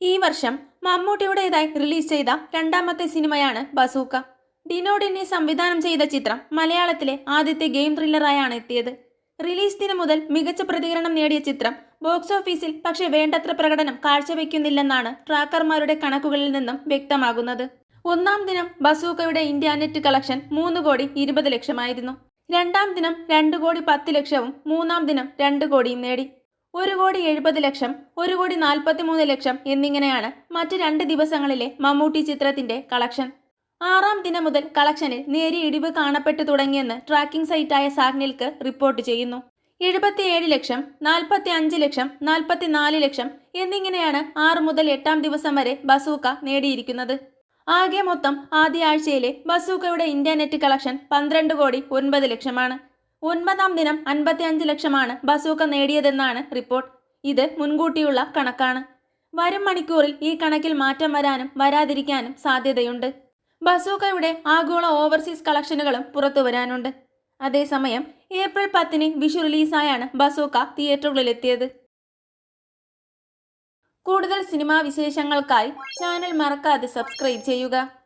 ഈ വർഷം മമ്മൂട്ടിയുടേതായി റിലീസ് ചെയ്ത രണ്ടാമത്തെ സിനിമയാണ് ബസൂക്ക. ഡിനോഡിനെ സംവിധാനം ചെയ്ത ചിത്രം മലയാളത്തിലെ ആദ്യത്തെ ഗെയിം ത്രില്ലറായാണ് എത്തിയത്. റിലീസ് ദിനം മുതൽ മികച്ച പ്രതികരണം നേടിയ ചിത്രം ബോക്സ് ഓഫീസിൽ പക്ഷേ വേണ്ടത്ര പ്രകടനം കാഴ്ചവെക്കുന്നില്ലെന്നാണ് ട്രാക്കർമാരുടെ കണക്കുകളിൽ നിന്നും വ്യക്തമാകുന്നത്. ഒന്നാം ദിനം ബസൂക്കയുടെ ഇന്ത്യ നെറ്റ് കളക്ഷൻ മൂന്ന് കോടി ഇരുപത് ലക്ഷമായിരുന്നു. രണ്ടാം ദിനം രണ്ട് കോടി പത്ത് ലക്ഷവും മൂന്നാം ദിനം രണ്ട് കോടിയും നേടി. ഒരു കോടി എഴുപത് ലക്ഷം ഒരു കോടി നാൽപ്പത്തി മൂന്ന് ലക്ഷം എന്നിങ്ങനെയാണ് മറ്റ് രണ്ട് ദിവസങ്ങളിലെ മമ്മൂട്ടി ചിത്രത്തിന്റെ കളക്ഷൻ. ആറാം ദിനം മുതൽ കളക്ഷനിൽ നേരിയ ഇടിവ് കാണപ്പെട്ടു തുടങ്ങിയെന്ന് ട്രാക്കിംഗ് സൈറ്റായ സാഗ്നിൽക്ക് റിപ്പോർട്ട് ചെയ്യുന്നു. എഴുപത്തിയേഴ് ലക്ഷം നാൽപ്പത്തി അഞ്ച് ലക്ഷം നാൽപ്പത്തിനാല് ലക്ഷം എന്നിങ്ങനെയാണ് ആറ് മുതൽ എട്ടാം ദിവസം വരെ ബസൂക്ക നേടിയിരിക്കുന്നത്. ആകെ മൊത്തം ആദ്യ ആഴ്ചയിലെ ബസൂക്കയുടെ ഇന്ത്യ നെറ്റ് കളക്ഷൻ പന്ത്രണ്ട് കോടി ഒൻപത് ലക്ഷമാണ്. ഒൻപതാം ദിനം അൻപത്തി അഞ്ച് ലക്ഷമാണ് ബസൂക്ക നേടിയതെന്നാണ് റിപ്പോർട്ട്. ഇത് മുൻകൂട്ടിയുള്ള കണക്കാണ്. വരും മണിക്കൂറിൽ ഈ കണക്കിൽ മാറ്റം വരാനും വരാതിരിക്കാനും സാധ്യതയുണ്ട്. ബസൂക്കയുടെ ആഗോള ഓവർസീസ് കളക്ഷനുകളും പുറത്തു വരാനുണ്ട്. അതേസമയം ഏപ്രിൽ പത്തിന് വിഷു റിലീസായാണ് ബസൂക്ക തിയേറ്ററുകളിലെത്തിയത്. കൂടുതൽ സിനിമാ വിശേഷങ്ങൾക്കായി ചാനൽ മറക്കാതെ സബ്സ്ക്രൈബ് ചെയ്യുക.